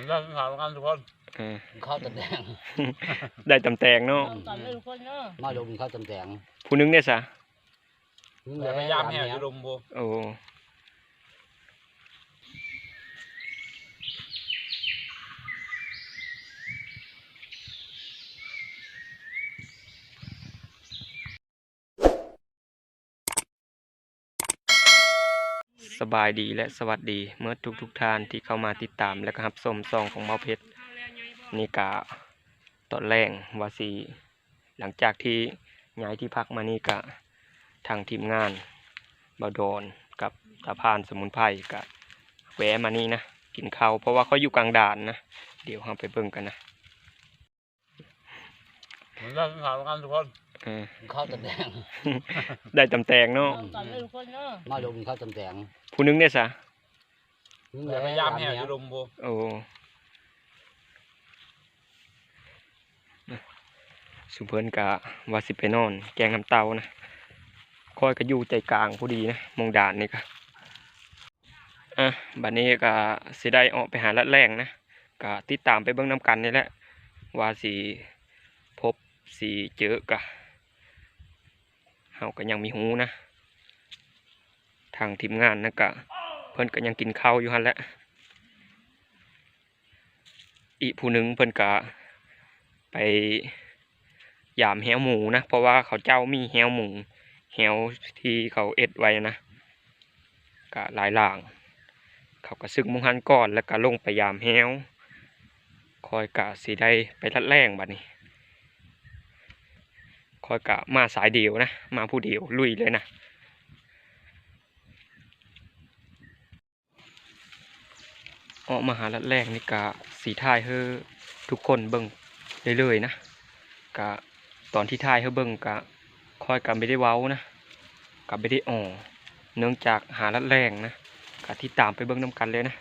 ผมได้ข่าวกันทุกคนเออข้าวตำแดงได้ตำแตงเนาะตอนนี้ทุกคนเนาะมาลงข้าวตำแดงผู้หนึงเนี่ยซะ แต่พยายามแห่อยู่ลมบูโอ้ สบายดีและสวัสดีเมื่อทุกทุกท่านที่เข้ามาติดตามและก็รับชมซองของเมาเพชรนี่กะตอนแรกว่าสีหลังจากที่ย้ายที่พักมานี่กะทางทีมงานบาโดนกับตาพานสมุนไพรกะแวะมานี่นะกินข้าวเพราะว่าเขาอยู่กลางด่านนะเดี๋ยวเราไปเบิ่งกันนะผมได้ข่าวกันทุกคน ออข้าวตำแดงได้ตำแตงเนาะตอนนี้ทุกคนเนาะมาลงข้าวตำแดงผู้หนึงเนี่ยซะแต่พยายามแห่อยู่ลมบูโอ้สุเพิ่นกะว่าสิไปนอน แกงน้ำเต้านะคอยก็อยู่ใจกลางผู้ดีนะมองด่านนี่ก็อะบัดนี้ก็สิได้ออกไปหาลัดแรงนะก็ติดตามไปเบิ่งน้ำกันนี่แหละว่าสิพบสิเจอกะ เฮาก็ยังมีหูนะ ทางทีมงานนะกะเพิ่นก็ยังกินข้าวอยู่หั่นแหละอีผู้หนึ่งเพิ่นก็ไปยามแหวหมูนะ เพราะว่าเขาเจ้ามีแหวหมูแหวที่เขาเอ็ดไว้นะก็หลายหลาง เขาก็ซึกมุงหันก่อนแล้วก็ลงไปยามแหวคอยกะสิได้ไปทัดแรงบัดนี้ คอยกะมาสายเดียวนะ มาผู้เดียวลุยเลยนะออกมาหาลัดแรกนี่กะสีทายเฮอทุกคนเบิ่งเรื่อยๆนะกะตอนที่ทายเฮอเบิ่งกะคอยกะไม่ได้เว้านะกะไม่ได้อ่อเนื่องจากหาลัดแรงนะกะที่ตามไปเบิ่งน้ำกันเลยนะ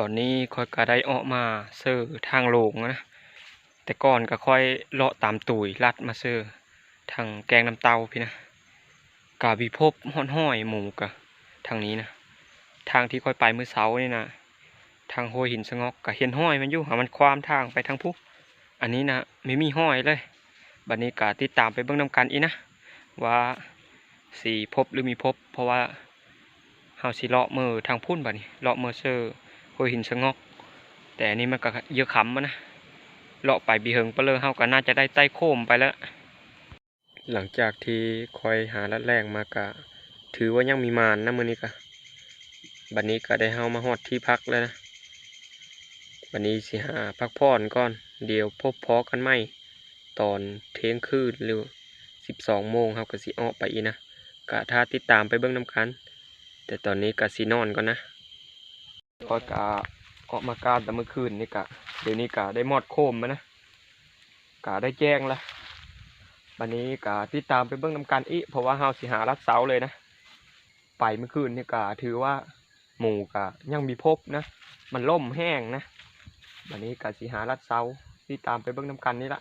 ตอนนี้ค่อยก็ได้ออกมาเซอร์ทางโลงนะ แต่ก่อนก็ค่อยเลาะตามตุยลัดมาเซอร์ทางแกงน้ำเตาพี่นะกาวิภพห้อนห้อยหมูกะทางนี้นะ ทางที่ค่อยไปมือเช้านี่นะทางห้วยหินสงอกกะเห็นห้อยมันอยู่หามันความทางไปทางผู้อันนี้นะไม่มีห้อยเลยบัดนี้กะติดตามไปเบิ่งนำกันอีนะว่าสีพบหรือมีพบ เพราะว่าเฮาสิเลาะมือทางพุ่นบัดนี้เลาะมือเซอร์ ห้วยหินสงอก แต่อันนี้มันก็เยอะขำมานะเลาะไปบีเฮิงเปเลอเฮาก็น่าจะได้ใต้โคมไปแล้ว หลังจากที่คอยหาลัดแรงมากะถือว่ายังมีมานนะมือนี้กะบัดนี้ก็ได้เฮามาฮอดที่พักแล้วนะบัดนี้สิหาพักผ่อนก่อน เดี๋ยวพบพอกันใหมตอนเที่ยงคืนหรือ12โมงเฮาก็สิออกไปอีนะกะถ้าติดตามไปเบิ่งน้ำกัน แต่ตอนนี้ก็สินอนก่อนนะ พอกะออกมากาแต่เมื่อคืนนี่กะเดี๋ยวนี้กะได้มอดโคมมานะกะได้แจ้งละวันนี้กะติดตามไปเบิ่งนำกันอีกเพราะว่าเฮาสิหารัดเสาเลยนะ ไปเมื่อคืนนี่กะถือว่าหมู่กะยังมีพบนะ มันล่มแห้งนะวันนี้กะสิหารัดเสาติดตามไปเบิ่งนำกันนี่ละ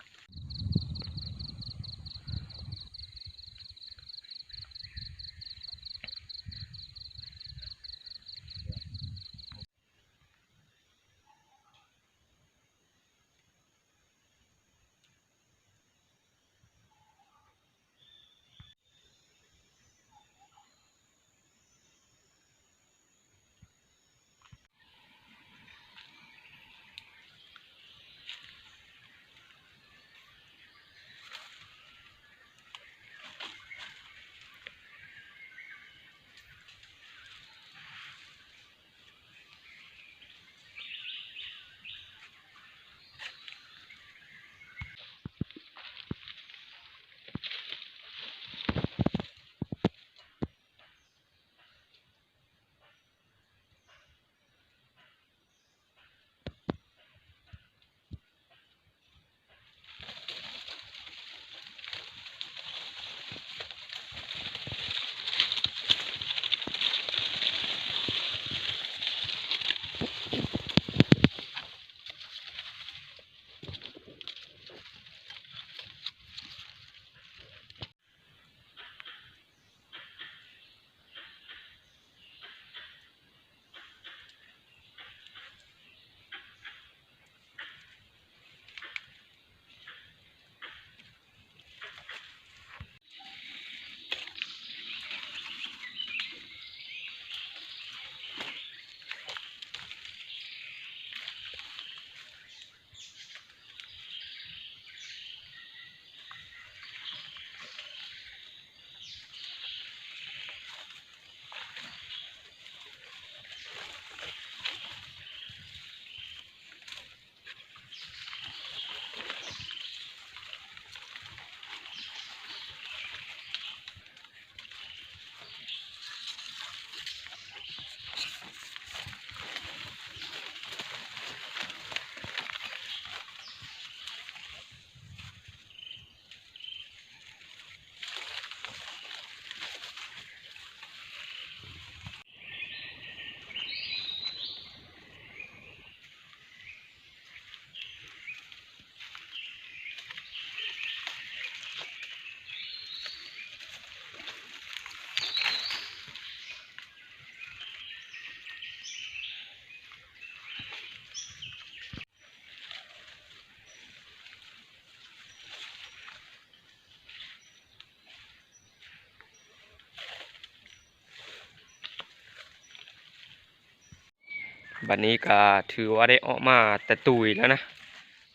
บัดนี้ก็ถือว่าได้ออกมาแต่ตุยแล้วนะ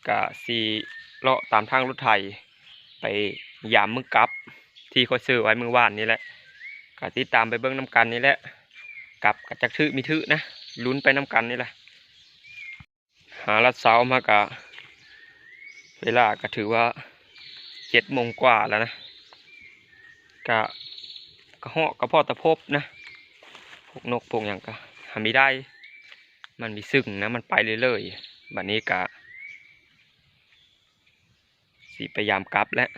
ก็สีเลาะตามทางรถไถไปยามมือกลับที่เขาซื้อไว้มือวานนี่แหละก็ติดตามไปเบิ้องน้ำกันนี่แหละกลับกับจักทึมีทึนะลุ้นไปน้ำกันนี่แหละ หาลัดเสามาก็เวลาก็ถือว่าเจ็ดโมงกว่าแล้วนะก็กระเหาะกระเพาะตะพบนะพวกนกพวกอย่างก็หาไม่ได้ มันมีซึ่งนะมันไปเรื่อยๆบัดนี้กะสีพยายามกลับแล้ว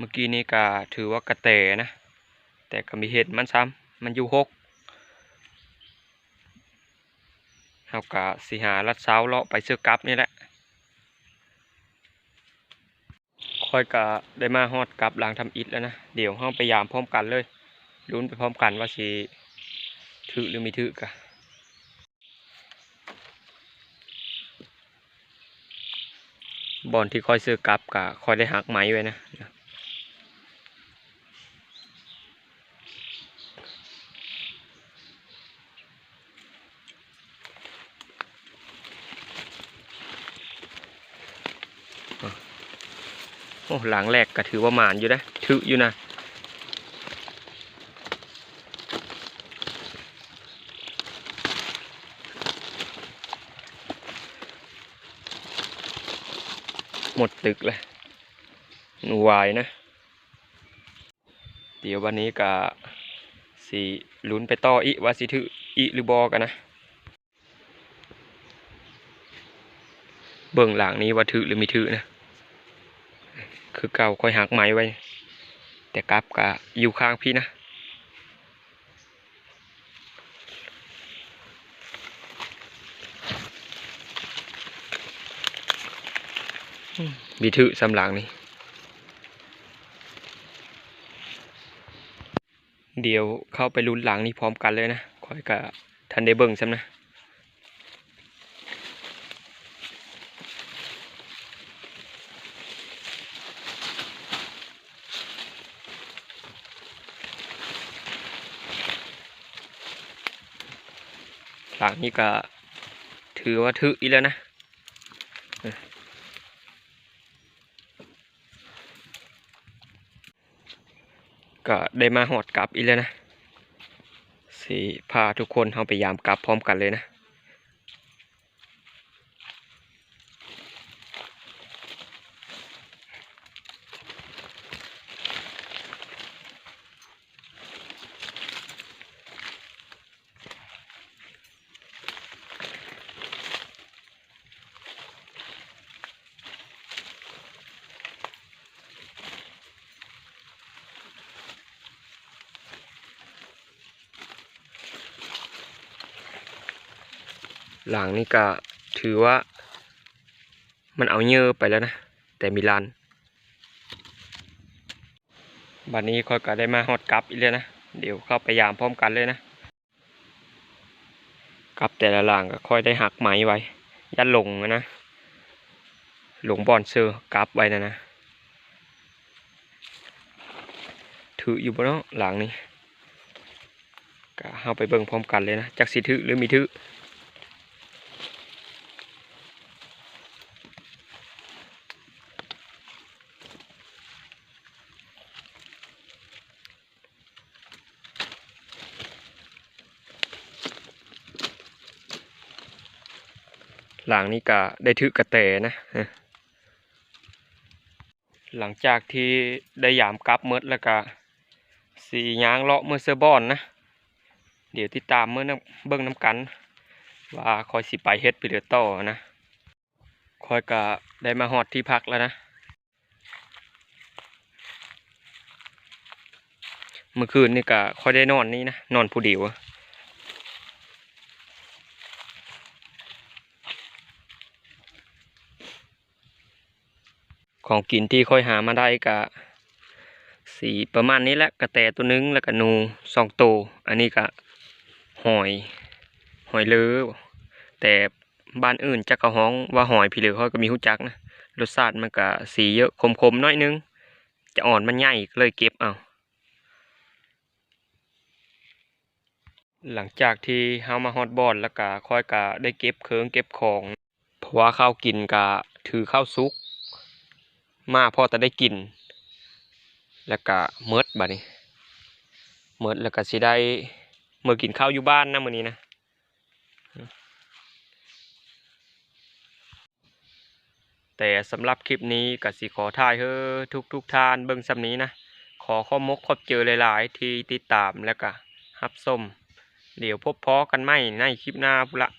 เมื่อกี้นี้ก็ถือว่ากระแตนะ แต่ก็มีเห็ดมันซ้ำมันอยู่หกเฮากะสิหาลัดเสาเลาะไปซื้อกลับนี่แหละค่อยกะได้มาฮอดกลับหลังทำอิฐแล้วนะ เดี๋ยวเฮาไปยามพร้อมกันเลยลุ้นไปพร้อมกันว่าสิถือหรือไม่ถือกะบอนที่ค่อยซื้อกลับกะค่อยได้หักไหมไว้นะ โอ้หลังแรกก็ถือว่าหมานอยู่นะถืออยู่นะหมดตึกเลยหนูวายนะ เดี๋ยววันนี้ก็สีลุ้นไปต่ออีว่าสิถืออีหรือบอกันะ เบิ่งหลังนี้ว่าถือหรือไม่ถือนะ คือเก่าคอยหักไม้ไว้ แต่กลับกะอยู่ข้างพี่นะอืมมีถือสำหลังนี่เดี๋ยวเข้าไปลุ้นหลังนี้พร้อมกันเลยนะคอยกะทันได้เบิ่งซ้ำนะ หลังนี้ก็ถือว่าถืออีกแล้วนะก็ได้มาหอดกลับอีกแล้วนะสิพาทุกคนเข้าไปยามกลับพร้อมกันเลยนะ หลังนี่ก็ถือว่า มันเอาเยอะไปแล้วนะ แต่มีลานบัดนี้ค่อยก็ได้มาฮอดกลับอีกเลยนะ เดี๋ยวเข้าไปยามพร้อมกันเลยนะกลับแต่ละหลังก็ค่อยได้หักไหมไว้ ยันหลงนะหลงบอนเซอร์กลับไว้นะนะ ถืออยู่บนเนาะหลังนี้ก็เข้าไปเบิ่งพร้อมกันเลยนะจักสิถือหรือมีถือ หลังนี้ก็ได้ถือกระเตนะหลังจากที่ได้ยามกลับเมดแล้วก็สียางเลาะเมื่อเซอร์บอนนะ เดี๋ยวติดตามเมื่อน้ำเบิ้งน้ำกัน ว่าคอยสิไปเฮ็ดไปเดือต่อนะคอยก็ได้มาฮอดที่พักแล้วนะ เมื่อคืนนี่ก็คอยได้นอนนี่นะ นอนผู้เดียว ของกินที่ค่อยหามาได้ก็สีประมาณนี้แหละกระแตตัวหนึงแล้วก็นูสองตัวอันนี้ก็หอยหอยเลือแต่บ้านอื่นจักกะฮ้องว่าหอยพี่เหลือเขาก็มีหูจักนะรสชาติมันก็สีเยอะคมๆน้อยนึง จะอ่อนมันใหญ่ก็เลยเก็บเอาหลังจากที่เฮามาฮอดบอนแล้วก็ค่อยก็ได้เก็บเคืองเก็บของ เพราะว่าข้าวกินก็ถือข้าวซุก มาพอจะได้กิน แล้วก็เมิดบัดนี้เมิดแล้วก็สิได้เมื่อกินข้าวอยู่บ้านนะมื้อนี้นะแต่สำหรับคลิปนี้กสิขอถ่ายเฮ้อทุกทุกทานเบิ่งสำนี้นะ ขอข้อมกขอบเจอหลาย ๆ ที่ติดตามแล้วก็รับส้มเดี๋ยวพบพอกันใหม่ในคลิปหน้าพุนละ